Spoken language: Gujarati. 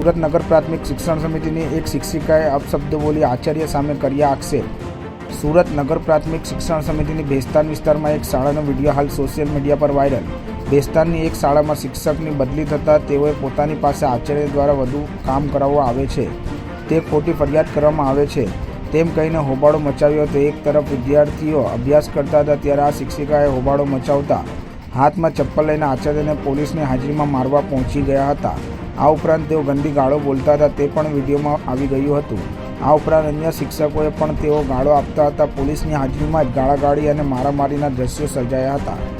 સુરત નગર પ્રાથમિક શિક્ષણ સમિતિની એક શિક્ષિકાએ અપશબ્દો બોલી આચાર્ય સામે કર્યા આક્ષેપ. સુરત નગર પ્રાથમિક શિક્ષણ સમિતિની ભેસ્તાન વિસ્તારમાં એક શાળાનો વીડિયો હાલ સોશિયલ મીડિયા પર વાયરલ. ભેસ્તાનની એક શાળામાં શિક્ષકની બદલી થતાં તેઓએ પોતાની પાસે આચાર્ય દ્વારા વધુ કામ કરાવવા આવે છે. તે ખોટી ફરિયાદ કરવામાં આવે છે. તેમ કહીને હોબાળો મચાવ્યો હતો એક તરફ વિદ્યાર્થીઓ અભ્યાસ કરતા હતા ત્યારે આ શિક્ષિકાએ હોબાળો મચાવતા હાથમાં ચપ્પલ લઈને આચાર્યને પોલીસની હાજરીમાં મારવા પહોંચી ગયા હતા. આ ઉપરાંત તેઓ ગંદી ગાળો બોલતા હતા, તે પણ વિડીયોમાં આવી ગયું હતું. આ ઉપરાંત અન્ય શિક્ષકોએ પણ તેઓ ગાળો આપતા હતા. પોલીસની હાજરીમાં જ ગાળાગાળી અને મારામારીના દ્રશ્યો સર્જાયા હતા.